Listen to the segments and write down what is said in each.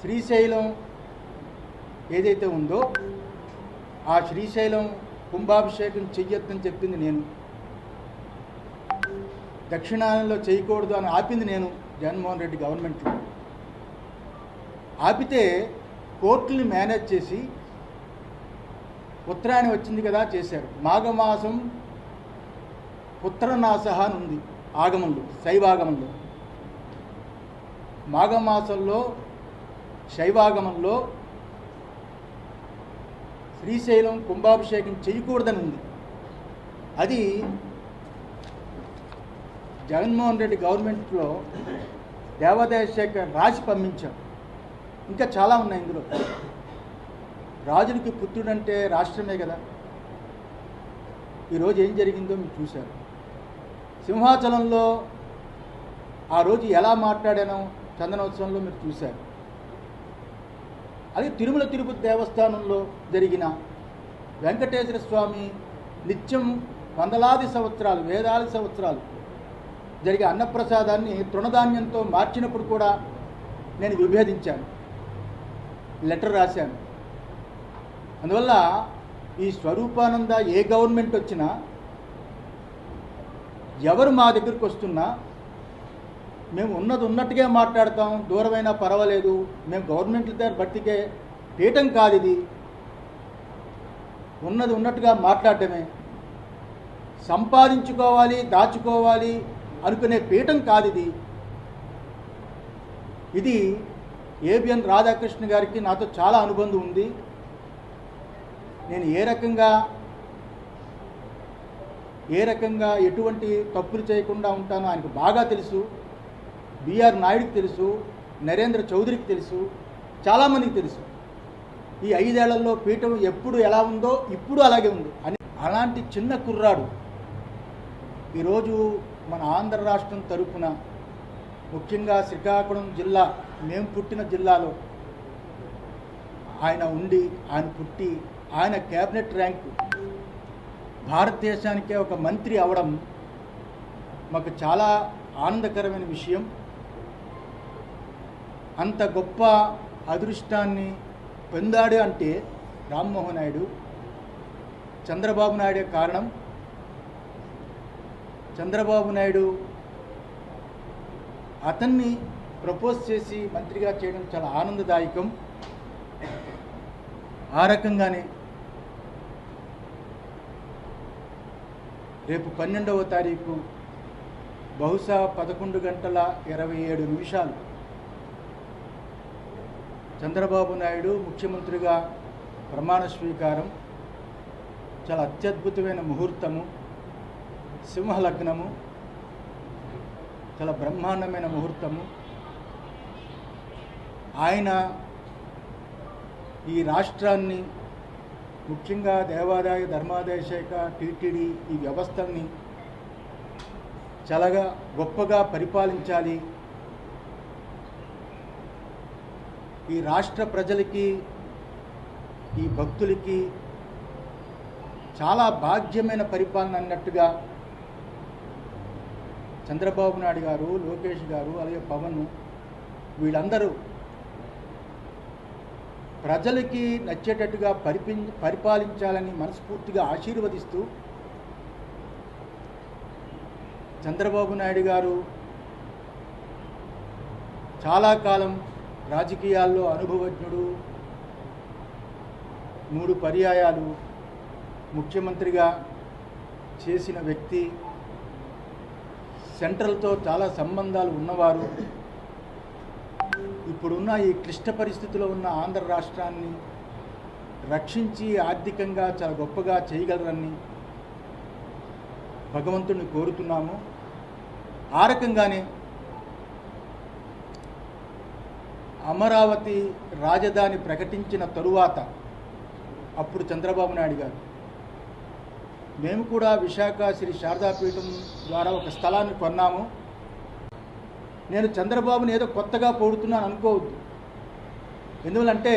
శ్రీశైలం ఏదైతే ఉందో ఆ శ్రీశైలం కుంభాభిషేకం చెయ్యొద్దని చెప్పింది నేను. దక్షిణాయనంలో చేయకూడదు అని ఆపింది నేను జగన్మోహన్ రెడ్డి గవర్నమెంట్లో ఆపితే కోర్టుని మేనేజ్ చేసి ఉత్తరాయణం వచ్చింది కదా చేశారు. మాఘమాసం పుత్రనాశ అని ఉంది ఆగమంలో శైవాగమంలో. మాఘమాసంలో శైవాగమంలో శ్రీశైలం కుంభాభిషేకం చేయకూడదని ఉంది. అది జగన్మోహన్ రెడ్డి గవర్నమెంట్లో దేవాదాయ శాఖ రాసి పంపించాం ఇంకా చాలా ఉన్నాయి ఇందులో. రాజునికి పుత్రుడంటే రాష్ట్రమే కదా. ఈరోజు ఏం జరిగిందో మీరు చూశారు. సింహాచలంలో ఆ రోజు ఎలా మాట్లాడానో చందనోత్సవంలో మీరు చూశారు. అది తిరుమల తిరుపతి దేవస్థానంలో జరిగిన వెంకటేశ్వర స్వామి నిత్యం వందలాది సంవత్సరాలు వేలాది సంవత్సరాలు జరిగే అన్నప్రసాదాన్ని తృణధాన్యంతో మార్చినప్పుడు కూడా నేను విభేదించాను. లెటర్ రాశాను. అందువల్ల ఈ స్వరూపానంద ఏ గవర్నమెంట్ వచ్చినా ఎవరు మా దగ్గరికి వస్తున్నా మేము ఉన్నది ఉన్నట్టుగా మాట్లాడతాం దూరమైనా పర్వాలేదు. మేము గవర్నమెంట్ దగ్గర బట్టికే పీఠం కాదు ఇది. ఉన్నది ఉన్నట్టుగా మాట్లాడటమే. సంపాదించుకోవాలి దాచుకోవాలి అనుకునే పీఠం కాదు ఇది. ఇది ఏబిఎన్ రాధాకృష్ణ గారికి నాతో చాలా అనుబంధం ఉంది. నేను ఏ రకంగా ఏ రకంగా ఎటువంటి తప్పులు చేయకుండా ఉంటానో ఆయనకు బాగా తెలుసు. బిఆర్ నాయుడికి తెలుసు నరేంద్ర చౌదరికి తెలుసు చాలామందికి తెలుసు. ఈ ఐదేళ్ళలో పీఠం ఎప్పుడు ఎలా ఉందో ఇప్పుడు అలాగే ఉంది. అని అలాంటి చిన్న కుర్రాడు ఈరోజు మన ఆంధ్ర రాష్ట్రం తరపున ముఖ్యంగా శ్రీకాకుళం జిల్లా మేము పుట్టిన జిల్లాలో ఆయన ఉండి ఆయన పుట్టి ఆయన క్యాబినెట్ ర్యాంకు భారతదేశానికే ఒక మంత్రి అవడం మాకు చాలా ఆనందకరమైన విషయం. అంత గొప్ప అదృష్టాన్ని పొందాడు అంటే రామ్మోహన్ నాయుడు చంద్రబాబు నాయుడే కారణం. చంద్రబాబు నాయుడు అతన్ని ప్రపోజ్ చేసి మంత్రిగా చేయడం చాలా ఆనందదాయకం. ఆ రకంగానే రేపు పన్నెండవ తారీఖు బహుశా పదకొండు గంటల ఇరవై ఏడు నిమిషాలు చంద్రబాబు నాయుడు ముఖ్యమంత్రిగా ప్రమాణ స్వీకారం. చాలా అత్యద్భుతమైన ముహూర్తము. సింహలగ్నము. చాలా బ్రహ్మాండమైన ముహూర్తము. ఆయన ఈ రాష్ట్రాన్ని ముఖ్యంగా దేవాదాయ ధర్మాదాయ శాఖ టీటీడీ ఈ వ్యవస్థల్ని చాలాగా గొప్పగా పరిపాలించాలి. ఈ రాష్ట్ర ప్రజలకి ఈ భక్తులకి చాలా భాగ్యమైన పరిపాలన అన్నట్టుగా చంద్రబాబు నాయుడు గారు లోకేష్ గారు అలాగే పవన్ వీళ్ళందరూ ప్రజలకి నచ్చేటట్టుగా పరిపి పరిపాలించాలని మనస్ఫూర్తిగా ఆశీర్వదిస్తూ చంద్రబాబు నాయుడు గారు చాలా కాలం రాజకీయాల్లో అనుభవజ్ఞుడు మూడు పర్యాయాలు ముఖ్యమంత్రిగా చేసిన వ్యక్తి సెంట్రల్తో చాలా సంబంధాలు ఉన్నవారు. ఇప్పుడున్న ఈ క్లిష్ట పరిస్థితిలో ఉన్న ఆంధ్ర రాష్ట్రాన్ని రక్షించి ఆర్థికంగా చాలా గొప్పగా చేయగలరని భగవంతుడిని కోరుతున్నాము. ఆ రకంగానే అమరావతి రాజధాని ప్రకటించిన తరువాత అప్పుడు చంద్రబాబు నాయుడు గారు మేము కూడా విశాఖ శ్రీ శారదాపీఠం ద్వారా ఒక స్థలాన్ని కొన్నాము. నేను చంద్రబాబుని ఏదో కొత్తగా పోడుతున్నాను అనుకోవద్దు. ఎందువలంటే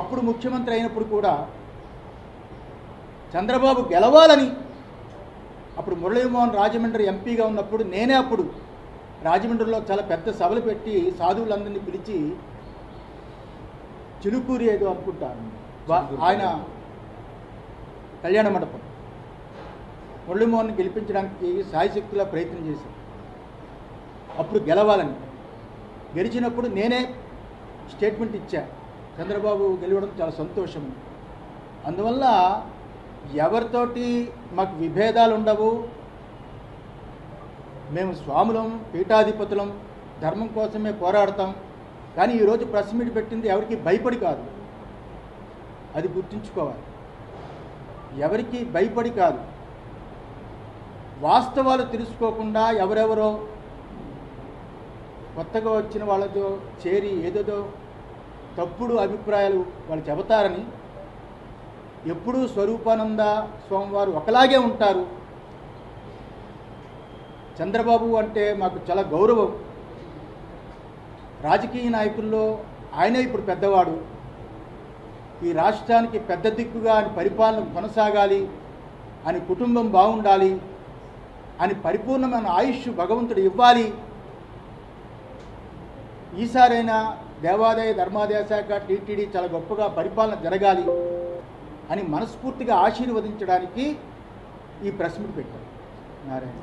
అప్పుడు ముఖ్యమంత్రి అయినప్పుడు కూడా చంద్రబాబు గెలవాలని అప్పుడు మురళీమోహన్ రాజమండ్రి ఎంపీగా ఉన్నప్పుడు నేనే అప్పుడు రాజమండ్రిలో చాలా పెద్ద సభలు పెట్టి సాధువులందరినీ పిలిచి చిలుకూరి ఏదో అనుకుంటాను వా- ఆయన కళ్యాణ మండపం. మురళీమోహన్ గెలిపించడానికి సాయశక్తిలా ప్రయత్నం చేశాను అప్పుడు గెలవాలని. గెలిచినప్పుడు నేనే స్టేట్మెంట్ ఇచ్చా. చంద్రబాబు గెలవడం చాలా సంతోషం. అందువల్ల ఎవరితోటి మాకు విభేదాలు ఉండవు. మేము స్వాములం పీఠాధిపతులం ధర్మం కోసమే పోరాడతాం. కానీ ఈరోజు ప్రెస్ మీట్ పెట్టింది ఎవరికి భయపడి కాదు. అది గుర్తుంచుకోవాలి. ఎవరికి భయపడి కాదు. వాస్తవాలు తెలుసుకోకుండా ఎవరెవరో కొత్తగా వచ్చిన వాళ్ళతో చేరి ఏదేదో తప్పుడు అభిప్రాయాలు వాళ్ళు చెబుతారని ఎప్పుడూ స్వరూపానంద స్వామివారు ఒకలాగే ఉంటారు. చంద్రబాబు అంటే మాకు చాలా గౌరవం. రాజకీయ నాయకుల్లో ఆయనే ఇప్పుడు పెద్దవాడు. ఈ రాష్ట్రానికి పెద్ద దిక్కుగా అని పరిపాలన కొనసాగాలి అని కుటుంబం బాగుండాలి అని పరిపూర్ణమైన ఆయుష్ భగవంతుడు ఇవ్వాలి. ఈసారైనా దేవాదాయ ధర్మాదాయ శాఖ టీటీడీ చాలా గొప్పగా పరిపాలన జరగాలి అని మనస్ఫూర్తిగా ఆశీర్వదించడానికి ఈ ప్రెస్ మీట్ పెట్టారు. నారాయణ.